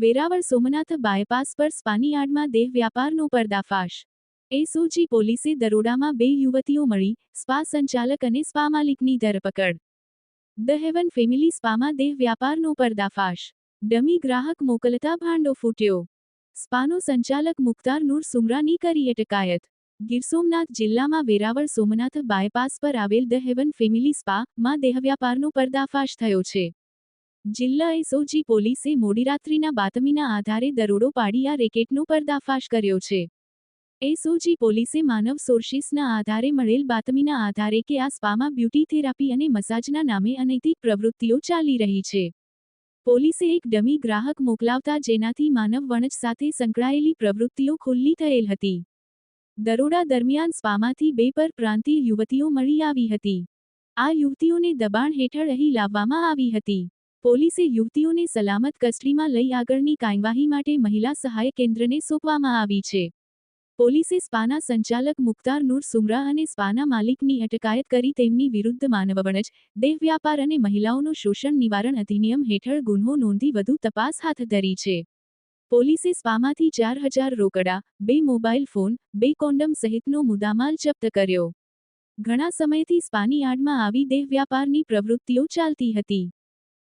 Veraval Somnath bypass પર સ્પાની યાર્ડમાં દેહ વ્યાપારનો પર્દાફાશ. એસઓજી પોલીસે દરોડામાં બે યુવતીઓ મળી, સ્પા સંચાલક અને સ્પા માલિકની ધરપકડ. ધ હેવન ફેમિલી સ્પામાં દેહ વ્યાપારનો પર્દાફાશ. ડમી ગ્રાહક મોકલતા ભાંડો ફૂટ્યો. સ્પાનો સંચાલક મુખ્તાર નૂર સુમરાની કરી અટકાયત. ગીર સોમનાથ જિલ્લામાં વેરાવળ સોમનાથ બાયપાસ પર આવેલ ધ હેવન ફેમિલી સ્પા માં દેહ વ્યાપારનો પર્દાફાશ થયો છે. જિલ્લા એસઓજી પોલીસે મોડીરાત્રિના બાતમીના આધારે દરોડો પાડી આ રેકેટનો પર્દાફાશ કર્યો છે. એસઓજી પોલીસે માનવ સોર્સિસના આધારે મળેલ બાતમીના આધારે કે આ સ્પામાં બ્યુટી થેરાપી અને મસાજના નામે અનૈતિક પ્રવૃત્તિઓ ચાલી રહી છે. પોલીસે એક ડમી ગ્રાહક મોકલાવતા જેનાથી માનવ વણજ સાથે સંકળાયેલી પ્રવૃત્તિઓ ખુલ્લી થયેલ હતી. દરોડા દરમિયાન સ્પામાંથી બે પર પ્રાંતીય યુવતીઓ મળી આવી હતી. આ યુવતીઓને દબાણ હેઠળ અહીં લાવવામાં આવી હતી. પોલીસે યુવતીઓને સલામત કસ્ટડીમાં લઈ આગળની કાર્યવાહી માટે મહિલા સહાય કેન્દ્રને સોંપવામાં આવી છે. પોલીસે સ્પાના સંચાલક મુખ્તાર નૂર સુમરા અને સ્પાના માલિકની અટકાયત કરી તેમની વિરુદ્ધ માનવવણજ દેહ વ્યાપાર અને મહિલાઓનું શોષણ નિવારણ અધિનિયમ હેઠળ ગુન્હો નોંધી વધુ તપાસ હાથ ધરી છે. પોલીસે સ્પામાંથી ચાર હજાર રોકડા, બે મોબાઈલ ફોન, બે કોન્ડમ સહિતનો મુદ્દામાલ જપ્ત કર્યો. ઘણા સમયથી સ્પાની આડમાં આવી દેહ વ્યાપારની પ્રવૃત્તિઓ ચાલતી હતી.